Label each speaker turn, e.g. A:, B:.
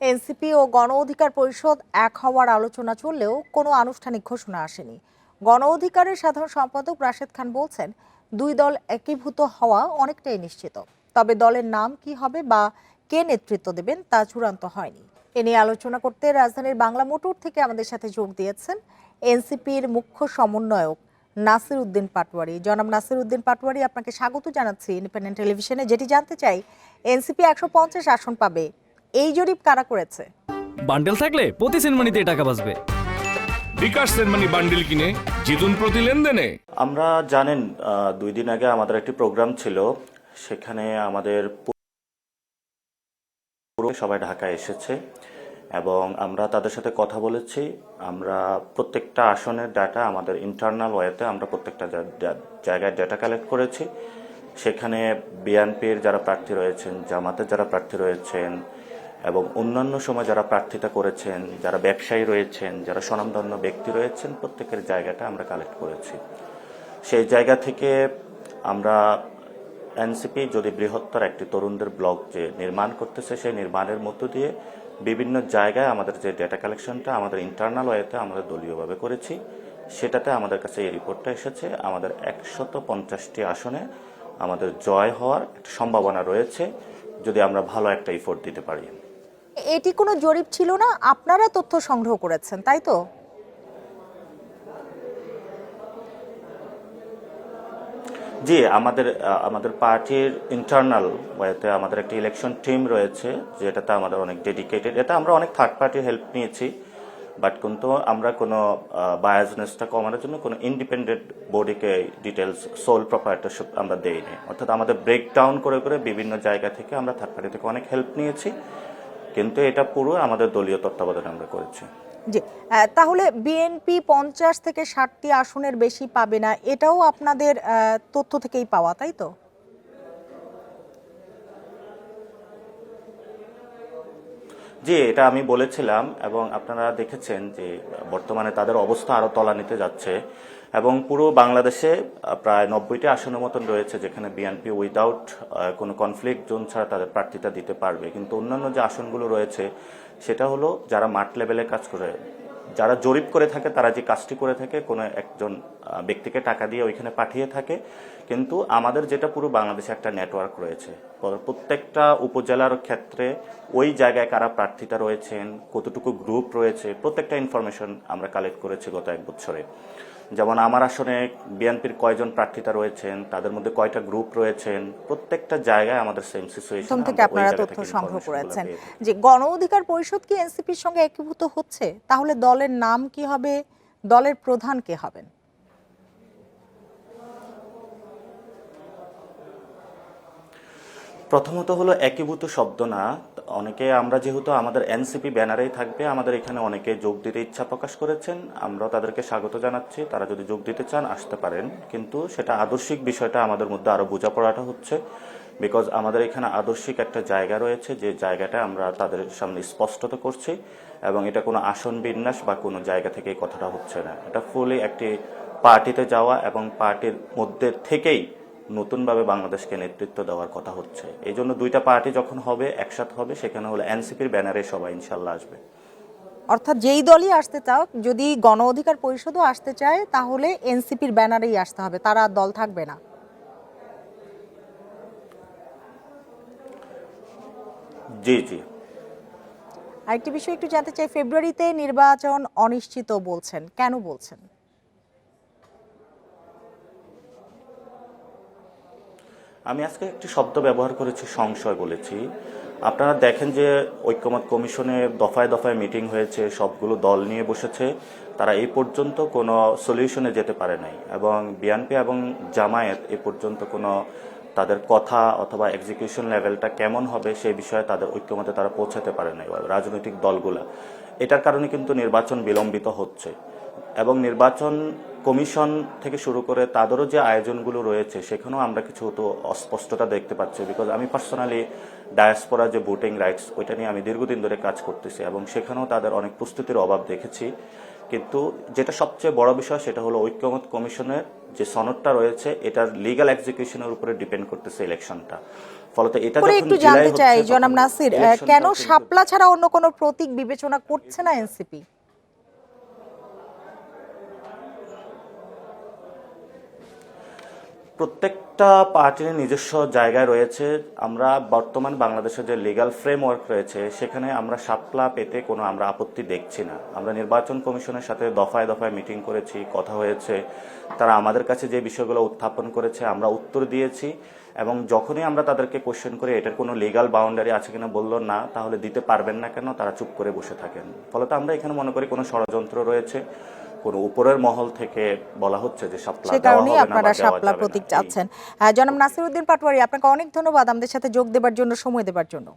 A: NCP ও গণ অধিকার পরিষদ এক হওয়ার আলোচনা চললেও কোনো আনুষ্ঠানিক ঘোষণা আসেনি। গণ অধিকারের সাধারণ সম্পাদক রাশেদ খান বলছেন, দুই দল একীভূত হওয়া অনেকটাই নিশ্চিত। তবে দলের নাম কি হবে বা কে নেতৃত্ব দেবেন তা চূড়ান্ত হয়নি। এ নিয়ে আলোচনা করতে রাজধানীর বাংলা মোটর থেকে আমাদের সাথে যোগ দিয়েছেন এনসিপির মুখ্য সমন্বয়ক নাসির উদ্দিন পাটোয়ারি। জনাব নাসির উদ্দিন পাটোয়ারি, আপনাকে স্বাগত জানাচ্ছি ইন্ডিপেন্ডেন্ট টেলিভিশনে। যেটি জানতে চাই, এনসিপি একশো পঞ্চাশ আসন পাবে এই জরিপ কারা করেছে?
B: বান্ডেল থাকলে প্রতি সিনেমানিতে টাকা বাঁচবে।
C: বিকাশ সেনমানি বান্ডিল কিনে জিতুন প্রতি লেনদেনে।
D: আমরা জানেন আহ, দুই দিন আগে আমাদের একটি প্রোগ্রাম ছিল। সেখানে আমাদের পুরো সবাই ঢাকায় এসেছে এবং আমরা তাদের সাথে কথা বলেছি। আমরা প্রত্যেকটা আসনের ডাটা আমাদের ইন্টারনাল ওয়েতে আমরা প্রত্যেকটা জা- জা- জায়গায় ডাটা কালেক্ট করেছি। সেখানে বিএনপির যারা প্রার্থী রয়েছেন জামাতের যারা প্রার্থী রয়েছেন এবং অন্যান্য সময় যারা প্রার্থিতা করেছেন, যারা ব্যবসায়ী রয়েছেন, যারা স্বনামধন্য ব্যক্তি রয়েছেন, প্রত্যেকের জায়গাটা আমরা কালেক্ট করেছি। সেই জায়গা থেকে আমরা এনসিপি যদি বৃহত্তর একটি তরুণদের ব্লক যে নির্মাণ করতেছে, সেই নির্মাণের মধ্য দিয়ে বিভিন্ন জায়গায় আমাদের যে ডেটা কালেকশনটা আমাদের ইন্টারনাল ওয়েতে আমাদের দলীয়ভাবে করেছি। সেটাতে আমাদের কাছে এই রিপোর্টটা এসেছে। আমাদের একশত পঞ্চাশটি আসনে আমাদের জয় হওয়ার একটা সম্ভাবনা রয়েছে। যদি আমরা ভালো একটা ইফোর্ট দিতে পারি।
A: এটি কোনো জরিপ ছিল না, আপনারা তথ্য সংগ্রহ করেছেন, তাই তো?
D: জি, আমাদের আমাদের পার্টির ইন্টারনাল ওয়েতে আমাদের একটা ইলেকশন টিম রয়েছে, যেটাতে আমাদের অনেক ডেডিকেটেড এটা আমরা অনেক থার্ড পার্টির হেল্প নিয়েছি বাট কিন্তু আমরা কোনো বায়াজনেসটা কমানোর জন্য কোনো ইন্ডিপেন্ডেন্ট বডিকে ডিটেলস সোল প্রপার্টারশিপ আমরা দেইনি। অর্থাৎ আমাদের ব্রেকডাউন করে করে বিভিন্ন জায়গা থেকে আমরা থার্ড পার্টি থেকে অনেক হেল্প নিয়েছি কিন্তু এটা পুরো আমাদের দলীয় তত্ত্বাবধানে আমরা করেছি।
A: জি তাহলে বিএনপি পঞ্চাশ থেকে ষাটটি আসনের বেশি পাবে না এটাও আপনাদের তথ্য থেকেই পাওয়া তাই তো?
D: জি এটা আমি বলেছিলাম এবং আপনারা দেখেছেন যে বর্তমানে তাদের অবস্থা আরও তলানিতে যাচ্ছে। এবং পুরো বাংলাদেশে প্রায় নব্বইটি আসনের মতন রয়েছে যেখানে বিএনপি উইদাউট কোনো কনফ্লিক্ট জোন ছাড়া তাদের প্রার্থিতা দিতে পারবে। কিন্তু অন্যান্য যে আসনগুলো রয়েছে, সেটা হলো যারা মাঠ লেভেলে কাজ করে, যারা জরিপ করে থাকে, তারা যে কাজটি করে থাকে, কোনো একজন ব্যক্তিকে টাকা দিয়ে ওইখানে পাঠিয়ে থাকে। কিন্তু আমাদের যেটা পুরো বাংলাদেশে একটা নেটওয়ার্ক রয়েছে। প্রত্যেকটা উপজেলার ক্ষেত্রে ওই জায়গায় কারা প্রার্থিতা রয়েছেন, কতটুকু গ্রুপ রয়েছে, প্রত্যেকটা ইনফরমেশন আমরা কালেক্ট করেছি গত এক বছরে। যেমন আমার আসনে বিএনপির কয়জন প্রার্থীরা রয়েছেন তাদের মধ্যে কয়টা গ্রুপ রয়েছেন প্রত্যেকটা জায়গায় আমাদের সেম সিচুয়েশন
A: প্রথম থেকে আপনারা তথ্য সংগ্রহ করেছেন। যে গণ অধিকার পরিষদ কি এনসিপির সঙ্গে একীভূত হচ্ছে? তাহলে দলের নাম কি হবে? দলের প্রধান কে হবেন?
D: প্রথমত হলো একীভূত শব্দ না। অনেকে আমরা যেহেতু আমাদের এনসিপি ব্যানারেই থাকবে, আমাদের এখানে অনেকে যোগ দিতে ইচ্ছা প্রকাশ করেছেন। আমরা তাদেরকে স্বাগত জানাচ্ছি, তারা যদি যোগ দিতে চান আসতে পারেন। কিন্তু সেটা আদর্শিক বিষয়টা আমাদের মধ্যে আরও বোঝাপড়াটা হচ্ছে। বিকজ আমাদের এখানে আদর্শিক একটা জায়গা রয়েছে, যে জায়গাটা আমরা তাদের সামনে স্পষ্টত করছি, এবং এটা কোনো আসন বিন্যাস বা কোনো জায়গা থেকে কথাটা হচ্ছে না। এটা ফুলি একটি পার্টিতে যাওয়া এবং পার্টির মধ্যে থেকেই নতুনভাবে বাংলাদেশকে নেতৃত্ব দেওয়ার কথা হচ্ছে। এই জন্য দুইটা পার্টি যখন হবে একসাথে হবে সেখানে হলো এনসিপির ব্যানারে সবাই ইনশাল্লাহ আসবে।
A: অর্থাৎ যেই দলই আসতে চাও যদি গণ অধিকার পরিষদও আসতে চায় তাহলে এনসিপির ব্যানারেই আসতে হবে। তারা দল থাকবে না।
D: জি জি।
A: আরেকটি বিষয় একটু জানতে চাই ফেব্রুয়ারিতে নির্বাচন অনিশ্চিত বলছেন। কেন বলছেন?
D: আমি আজকে একটি শব্দ ব্যবহার করেছি, সংশয় বলেছি। আপনারা দেখেন যে ঐক্যমত কমিশনে দফায় দফায় মিটিং হয়েছে, সবগুলো দল নিয়ে বসেছে। তারা এই পর্যন্ত কোনো সলিউশনে যেতে পারে নাই এবং বিএনপি এবং জামায়াত এ পর্যন্ত কোনো তাদের কথা অথবা এক্সিকিউশন লেভেলটা কেমন হবে সেই বিষয়ে তাদের ঐক্যমতে তারা পৌঁছাতে পারে নাই, রাজনৈতিক দলগুলা। এটার কারণে কিন্তু নির্বাচন বিলম্বিত হচ্ছে এবং নির্বাচন কমিশন থেকে শুরু করে তাদেরও যে আয়োজনগুলো রয়েছে সেখানেও আমরা কিছু তো অস্পষ্টতা দেখতে পাচ্ছি। বিকজ আমি পার্সোনালি ডায়াসপোরা যে ভোটিং রাইটস ওইটা নিয়ে আমি দীর্ঘদিন ধরে কাজ করতেছি এবং সেখানেও তাদের অনেক প্রস্তুতির অভাব দেখেছি। কিন্তু যেটা সবচেয়ে বড় বিষয় সেটা হলো ঐক্যমত কমিশনের যে সনদটা রয়েছে এটার লিগ্যাল এক্সিকিউশনের উপরে ডিপেন্ড করতেছে ইলেকশনটা ফলত এটা যখন
A: একটু জানতে চাই জনাব নাসির কেন শাপলা ছাড়া অন্য কোনো প্রতীক বিবেচনা করছে না এনসিপি
D: প্রত্যেকটা পার্টির নিজস্ব জায়গায় রয়েছে। আমরা বর্তমান বাংলাদেশের যে লিগ্যাল ফ্রেমওয়ার্ক রয়েছে, সেখানে আমরা সাপলা পেতে কোনো আমরা আপত্তি দেখছি না। আমরা নির্বাচন কমিশনের সাথে দফায় দফায় মিটিং করেছি, কথা হয়েছে। তারা আমাদের কাছে যে বিষয়গুলো উত্থাপন করেছে, আমরা উত্তর দিয়েছি। এবং যখনই আমরা তাদেরকে কোশ্চেন করি, এটার কোনো লিগাল বাউন্ডারি আছে কিনা বলল না, তাহলে দিতে পারবেন না কেন? তারা চুপ করে বসে থাকেন। ফলত আমরা এখানে মনে করি কোনো ষড়যন্ত্র রয়েছে। কোনো উপরের মহল থেকে বলা হচ্ছে যে সাপলা
A: সে কারণেই আপনারা
D: সাপলা
A: শাপলা প্রতীক চাচ্ছেন। আহ, জনাব নাসিরউদ্দিন পাটোয়ারি আপনাকে অনেক ধন্যবাদ আমাদের সাথে যোগ দেবার জন্য সময় দেবার জন্য।